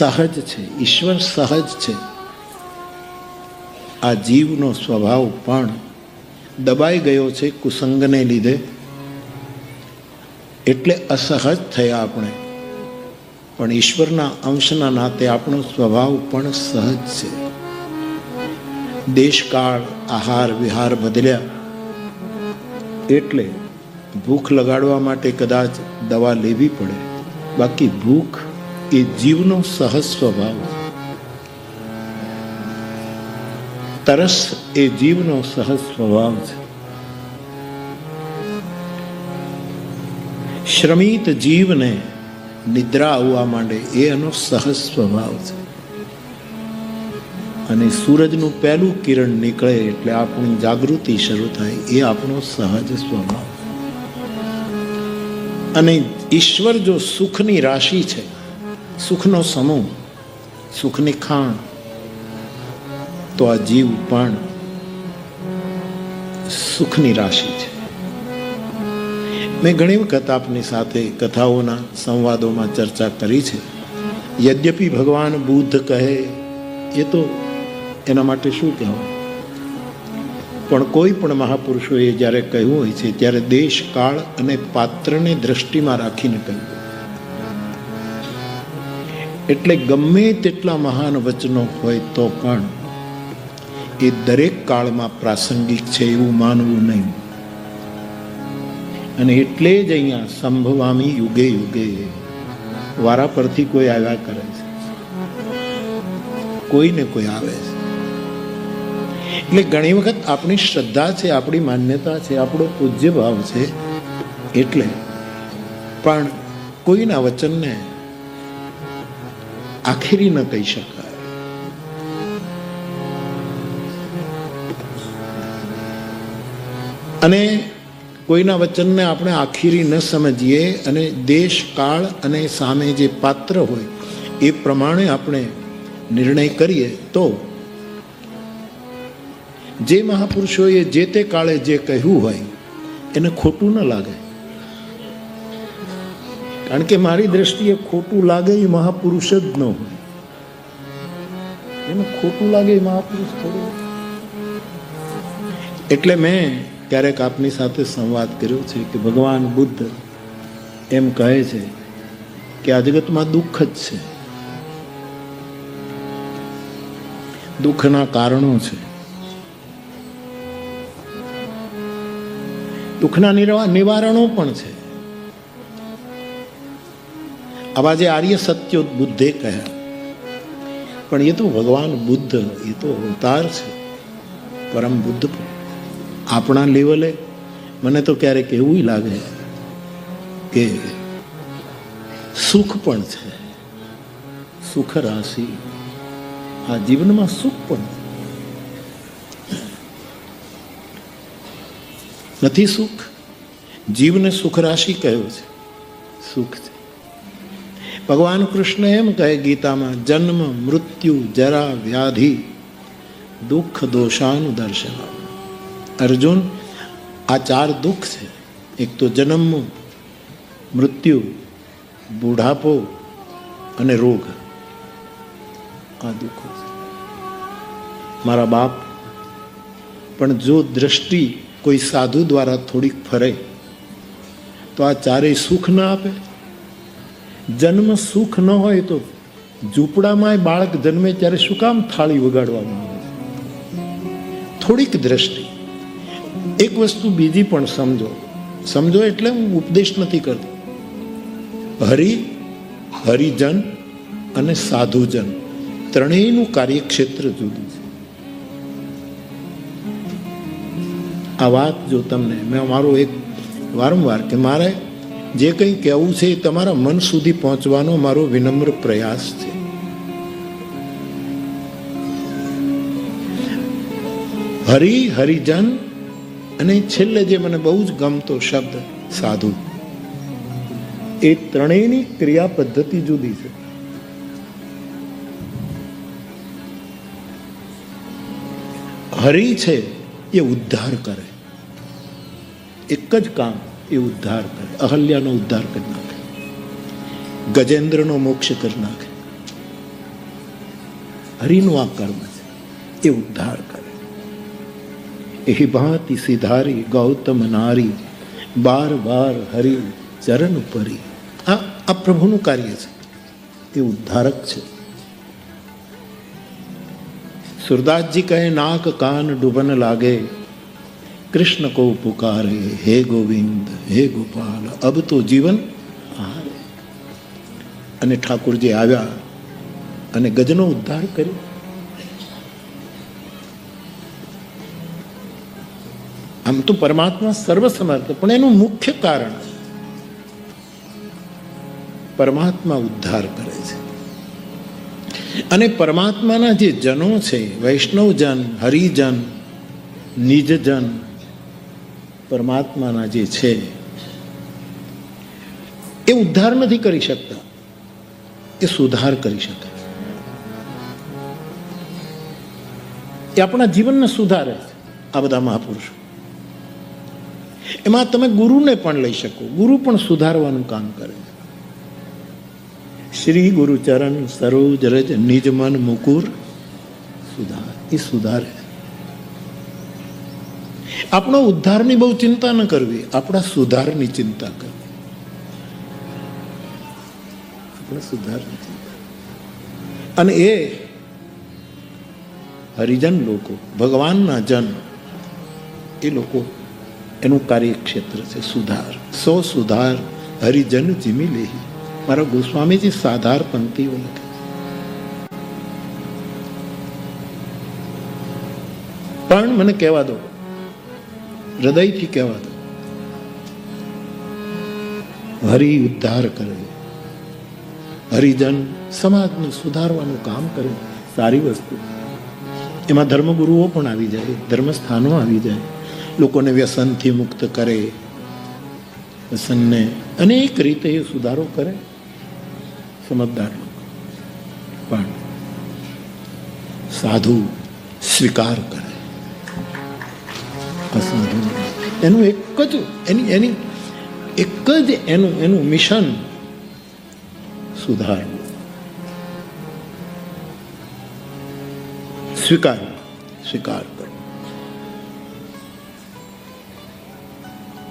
સહજ છે, ઈશ્વર સહજ છે. આ જીવનો સ્વભાવ પણ દબાઈ ગયો છે કુસંગને લીધે. એટલે અસહજ થયા આપણે. પણ ઈશ્વરના અંશના નાતે આપણો સ્વભાવ પણ સહજ છે. દેશકાળ, આહાર, વિહાર બદલ્યા. એટલે ભૂખ લગાડવા માટે કદાચ દવા લેવી પડે. બાકી ભૂખ એ જીવનો સહજ સ્વભાવ તરસ એ જીવનો સહજ સ્વભાવ છે. શ્રમિત જીવને નિદ્રા આવવા માંડે એ એનો સહજ સ્વભાવ છે. અને સૂરજનું પહેલું કિરણ નીકળે એટલે આપણી જાગૃતિ શરૂ થાય એ આપણો સહજ સ્વભાવ અને ઈશ્વર જો સુખની રાશિ છે સુખનો સમૂહ, સુખની ખાણ, તો આ જીવ પણ સુખની રાશિ છે. મેં ઘણી વખત આપની સાથે કથાઓના સંવાદોમાં ચર્ચા કરી છે. યદ્યપિ ભગવાન બુદ્ધ કહે, એ તો એના માટે શું કહેવાય પણ કોઈ પણ મહાપુરુષોએ જ્યારે કહ્યું હોય છે, ત્યારે દેશ કાળ અને પાત્રને દ્રષ્ટિમાં રાખીને કહ્યું. એટલે ગમે તેટલા મહાન વચનો હોય તો પણ એ દરેક કાળમાં પ્રાસંગિક છે એવું માનવું નહીં. અને એટલે જ અહીંયા સંભવામી યુગે યુગે વારા પરથી કોઈ આવ્યા કરે છે. કોઈને કોઈ આવે છે. એટલે ઘણી વખત આપણી શ્રદ્ધા છે, આપણી માન્યતા છે, આપણો પૂજ્ય ભાવ છે, એટલે પણ કોઈના વચનને આખરી ન કહી શકાય. અને કોઈના વચનને આપણે આખીરી ન સમજીએ અને દેશ કાળ અને સામે જે પાત્ર હોય એ પ્રમાણે આપણે નિર્ણય કરીએ તો જે મહાપુરુષોએ જે તે કાળે જે કહ્યું હોય એને ખોટું ન લાગે. કારણ કે મારી દ્રષ્ટિએ ખોટું લાગે એ મહાપુરુષ જ ન હોય. એને ખોટું લાગે એ મહાપુરુષ થોડું. એટલે મેં ક્યારેક આપની સાથે સંવાદ કર્યો છે કે ભગવાન બુદ્ધ એમ કહે છે કે આ જગતમાં દુઃખ જ છે. દુઃખના કારણો છે. દુઃખના નિવારણો પણ છે. આવા જે આર્ય સત્યો બુદ્ધે કહ્યા પણ એ તો ભગવાન બુદ્ધ એ તો અવતાર છે પરમ બુદ્ધ આપણા લેવલે મને તો ક્યારેક એવું લાગે કે સુખ પણ છે સુખ રાશિ આ જીવનમાં સુખ પણ નથી સુખ જીવને સુખ રાશિ કહ્યું છે સુખ છે ભગવાન કૃષ્ણ એમ કહે ગીતામાં, જન્મ, મૃત્યુ, જરા, વ્યાધિ, દુઃખ દોષાનું દર્શન અર્જુન, આ ચાર દુઃખ છે. એક તો જન્મ, મૃત્યુ, બુઢાપો અને રોગ. આ દુઃખો છે. મારા બાપ, પણ જો દ્રષ્ટિ કોઈ સાધુ દ્વારા થોડીક ફરે, તો આ ચારેય સુખ ન આપે? જન્મ સુખ ન હોય તો ઝૂંપડામાં બાળક જન્મે ત્યારે શું કામ થાળી વગાડવામાં આવે થોડીક દ્રષ્ટિ. એક વસ્તુ બીજી પણ સમજો. સમજો એટલે હું ઉપદેશ નથી કરતો. હરિ, હરિજન અને સાધુજન ત્રણેયનું કાર્યક્ષેત્ર જુદું છે. આ વાત જો તમને, મેં મારો એક વારંવાર કે મારે જે કંઈ કહેવું છે એ તમારા મન સુધી પહોંચવાનો મારો વિનમ્ર પ્રયાસ છે. હરિ હરિજન અને છેલ્લે જે મને બહુ જ ગમતો શબ્દ, સાધુ. એ ત્રણેયની ક્રિયા પદ્ધતિ જુદી છે. હરિ છે એ ઉદ્ધાર કરે. એક જ કામ. એ ઉદ્ધાર કરે અહલ્યાનો ઉદ્ધાર કરી નાખે ગજેન્દ્રનો મોક્ષ કરી નાખે હરિનું આ કર્મ છે એ ઉદ્ધાર કરે એહી ભાંતિ સિધારી ગૌતમ નારી બાર બાર હરિ ચરણ પરી આ આ પ્રભુનું કાર્ય છે એ ઉદ્ધારક છે સુરદાસજી કહે નાક કાન ડૂબન લાગે કૃષ્ણ કો પુકારે हे ગોવિંદ हे ગોપાલ, અબ તો જીવન હારે અને ઠાકુરજી આવ્યા અને ગજનો ઉદ્ધાર કર્યો. આમ તો પરમાત્મા સર્વસમર્થ પણ એનું મુખ્ય કારણ પરમાત્મા ઉદ્ધાર કરે છે. અને પરમાત્માના જે જનો છે, વૈષ્ણવજન, હરિજન, નિજજન પરમાત્માના જે છે, એ ઉદ્ધાર નથી કરી શકતા. એ સુધાર કરી શકે એ આપણા જીવનને સુધારે આ બધા મહાપુરુષો. એમાં તમે ગુરુને પણ લઈ શકો. ગુરુ પણ સુધારવાનું કામ કરે શ્રી ગુરુચરણ સરોજ રજ નિજ મન મુકુર સુધાર. એ સુધારે આપણો ઉદ્ધારની બહુ ચિંતા ન કરવી. આપણા સુધારની ચિંતા કરવી. આપણા સુધારની ચિંતા અને એ હરિજન લોકો, ભગવાનના જન, એ લોકો એનું કાર્યક્ષેત્ર છે સુધાર. સો સુધાર હરિજન જીમી લેહી. મારા ગોસ્વામીજી સાધાર પંક્તિઓ લખે પણ મને કહેવા દો હૃદયથી કહેવા દો હરિ ઉદ્ધાર કરે હરિજન સમાજનું સુધારવાનું કામ કરે સારી વસ્તુ. એમાં ધર્મગુરુઓ પણ આવી જાય, ધર્મસ્થાનો આવી જાય. લોકોને વ્યસનથી મુક્ત કરે. વ્યસનને અનેક રીતે સુધારો કરે. સમજદાર પણ સાધુ સ્વીકાર કરે. અસાધુ એનું એક જ એની એની એક જ એનું એનું મિશન સુધારવું. સ્વીકાર સ્વીકાર કરો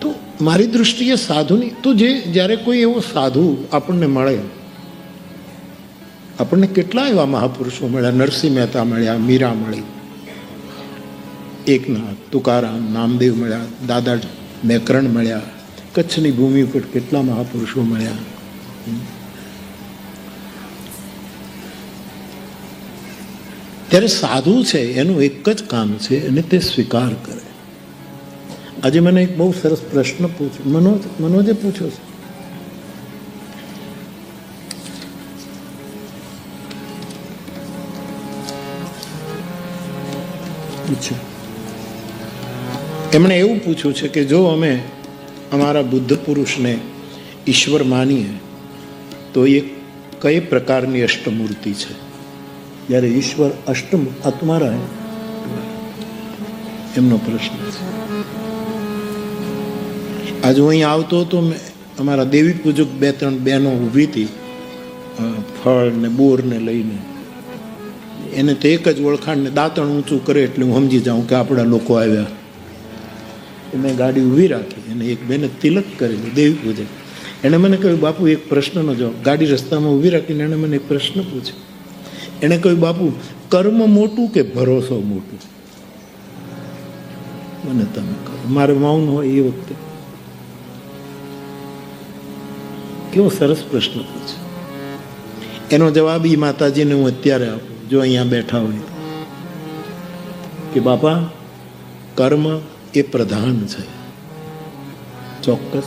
તો મારી દૃષ્ટિએ સાધુની, તો જે, જ્યારે કોઈ એવો સાધુ આપણને મળે, આપણને કેટલા એવા મહાપુરુષો મળ્યા? નરસિંહ મહેતા મળ્યા, મીરા મળી. એકનાથ તુકારામ, નામદેવ મળ્યા, દાદા મેકરણ મળ્યા, કચ્છની ભૂમિ પર કેટલા મહાપુરુષો મળ્યા. ત્યારે સાધુ છે, એનું એક જ કામ છે અને તે સ્વીકાર કરે. આજે મને એક બહુ સરસ પ્રશ્ન પૂછ્યો મનોજ, મનોજે પૂછ્યો છે. પૂછ્યું. એમણે એવું પૂછ્યું છે કે જો અમે અમારા બુદ્ધ પુરુષને ઈશ્વર માનીએ તો એ કઈ પ્રકારની અષ્ટમૂર્તિ છે? જ્યારે ઈશ્વર અષ્ટમ આત્મારા હે એમનો પ્રશ્ન છે. આજે હું અહીં આવતો હતો મેં અમારા દેવી પૂજક બે ત્રણ બહેનો ઊભી હતી ફળ ને બોર ને લઈને. એને તો એક જ ઓળખાણ ને દાંતણ ઊંચું કરે એટલે હું સમજી જાઉં કે આપણા લોકો આવ્યા. મેં ગાડી ઊભી રાખી અને એક બેને તિલક કરેલું દેવી પૂજક એણે મને કહ્યું, બાપુ, એક પ્રશ્નનો જવાબ. ગાડી રસ્તામાં ઊભી રાખીને એણે મને એક પ્રશ્ન પૂછ્યો. એણે કહ્યું, બાપુ, કર્મ મોટું કે ભરોસો મોટું? મને તમે કહો. મારે મૌન હોય એ વખતે. કેવો સરસ પ્રશ્ન પૂછે એનો જવાબ એ માતાજીને હું અત્યારે આપું, જો અહીંયા બેઠા હોય કે, બાપા, કર્મ એ પ્રધાન છે. ચોક્કસ.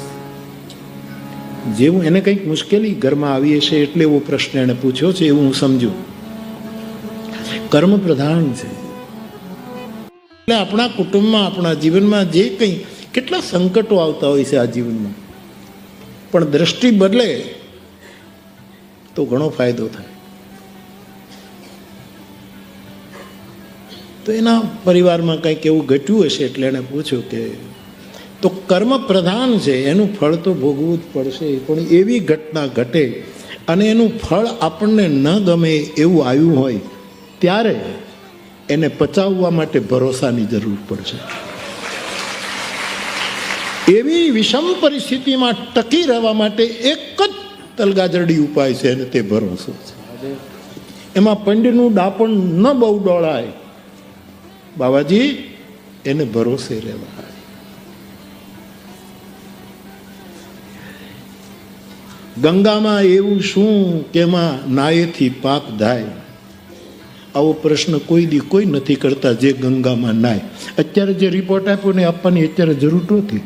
જેવું એને કંઈક મુશ્કેલી ઘરમાં આવી હશે એટલે એવો પ્રશ્ન એને પૂછ્યો છે એવું હું સમજુ. કર્મ પ્રધાન છે. એટલે આપણા કુટુંબમાં, આપણા જીવનમાં જે કંઈ કેટલા સંકટો આવતા હોય છે આ જીવનમાં. પણ દ્રષ્ટિ બદલે તો ઘણો ફાયદો થાય. તો એના પરિવારમાં કંઈક એવું ઘટ્યું હશે એટલે એણે પૂછ્યું કે, તો કર્મ પ્રધાન છે, એનું ફળ તો ભોગવવું જ પડશે, પણ એવી ઘટના ઘટે અને એનું ફળ આપણને ન ગમે એવું આવ્યું હોય, ત્યારે એને પચાવવા માટે ભરોસાની જરૂર પડશે. એવી વિષમ પરિસ્થિતિમાં ટકી રહેવા માટે એક જ તલગાજરડી ઉપાય છે અને તે ભરોસો છે. એમાં પંડનું ડાપણ ન બહુ ડોળાય. બાબાજી, એને ભરોસે રહેવા. ગંગામાં એવું શું કે એમાં નાયેથી પાપ થાય? આવો પ્રશ્ન કોઈ દી કોઈ નથી કરતા જે ગંગામાં નાય. અત્યારે જે રિપોર્ટ આપ્યો ને આપવાની અત્યારે જરૂર નહોતી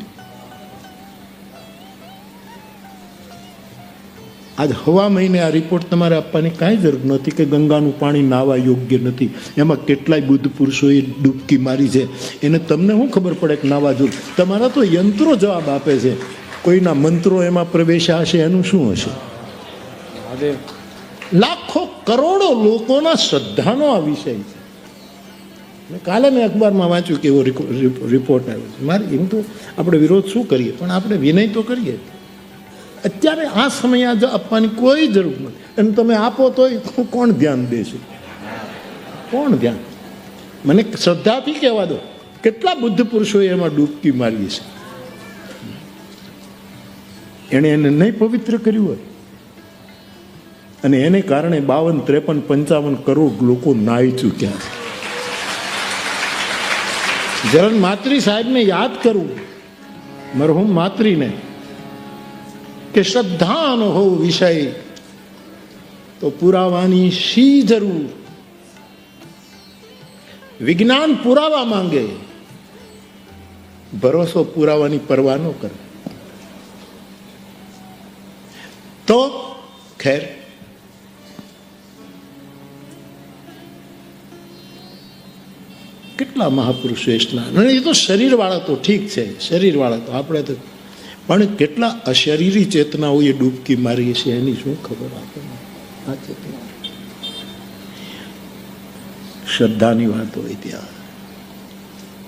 આજ હવા મહિને આ રિપોર્ટ તમારે આપવાની કાંઈ જરૂર નથી કે ગંગાનું પાણી નાવા યોગ્ય નથી. એમાં કેટલાય બુદ્ધ પુરુષોએ ડૂબકી મારી છે. એને તમને શું ખબર પડે કે નાવા જોર? તમારા તો યંત્રો જવાબ આપે છે. કોઈના મંત્રો એમાં પ્રવેશ્યા હશે એનું શું હશે? લાખો કરોડો લોકોના શ્રદ્ધાનો આ વિષય છે. મેં કાલે મેં અખબારમાં વાંચ્યું કે એવો રિપોર્ટ આવ્યો છે. મારે એમ તો આપણે વિરોધ શું કરીએ? પણ આપણે વિનય તો કરીએ અત્યારે આ સમયે જ આપવાની કોઈ જરૂર નથી. અને તમે આપો તો કોણ ધ્યાન દેશે? કોણ ધ્યાન? મને શ્રદ્ધાથી કહેવા દો. કેટલા બુદ્ધ પુરુષોએ એમાં ડૂબકી મારી છે? એણે એને નહીં પવિત્ર કર્યું હોય. અને એને કારણે બાવન, ત્રેપન, પંચાવન કરોડ લોકો નાહી ચૂક્યા છે જરણ માત્રી સાહેબને યાદ કરવું મરહુમ માત્રીને કે શ્રદ્ધાનો હો વિષય. તો પુરાવાની શી જરૂર? વિજ્ઞાન પુરાવા માંગે. ભરોસો પુરાવાની પરવા ન કરે. તો ખેર. કેટલા મહાપુરુષ અને એ તો શરીરવાળા તો ઠીક છે. શરીરવાળા તો. આપણે તો પણ કેટલા અશરીરી ચેતનાઓએ ડૂબકી મારી છે એની શું ખબર આપણને આ ચેતના. શ્રદ્ધાની વાત હોય ત્યાં.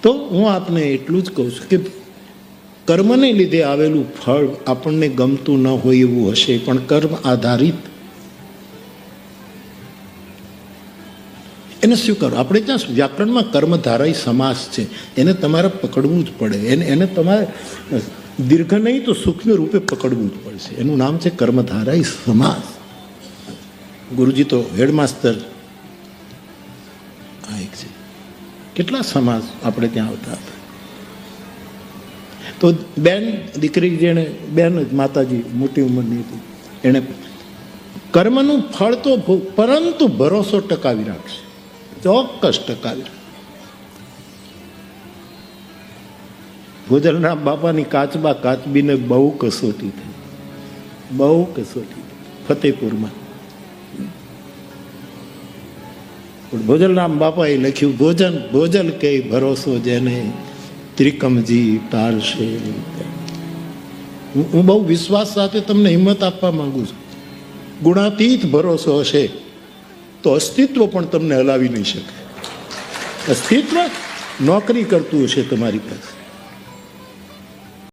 તો હું આપને એટલું જ કહું છું કે કર્મને લીધે આવેલું ફળ આપણને ગમતું ન હોય એવું હશે, પણ કર્મ આધારિત. એને શું કરો? આપણે ત્યાં વ્યાકરણમાં કર્મધારાય સમાસ છે. એને તમારે પકડવું જ પડે. એને એને તમારે દીર્ઘ નહીં તો સૂક્ષ્મ રૂપે પકડવું જ પડશે. એનું નામ છે કર્મધારાય સમાસ. ગુરુજી તો હેડમાસ્તર આ એક છે. કેટલા સમાસ આપણે ત્યાં આવતા હતા? તો બેન, દીકરી જેણે, બેન માતાજી મોટી ઉંમરની હતી. એણે કર્મનું ફળ તો પરંતુ ભરોસો ટકાવી રાખશે. ચોક્કસ ટકાવી રાખશે. ભોજલરામ બાપાની કાચબા કાચબીને બહુ કસોટી થઈ. બહુ કસોટી થઈ. ફતેપુરમાં. ભોજલરામ બાપાએ લખ્યું, ભોજન ભોજલ કે ભરોસો જેને ત્રિકમજી તારશે હું બહુ વિશ્વાસ સાથે તમને હિંમત આપવા માંગુ છું. ગુણાતીત ભરોસો હશે તો અસ્તિત્વ પણ તમને હલાવી નહીં શકે. અસ્તિત્વ નોકરી કરતું હશે તમારી પાસે.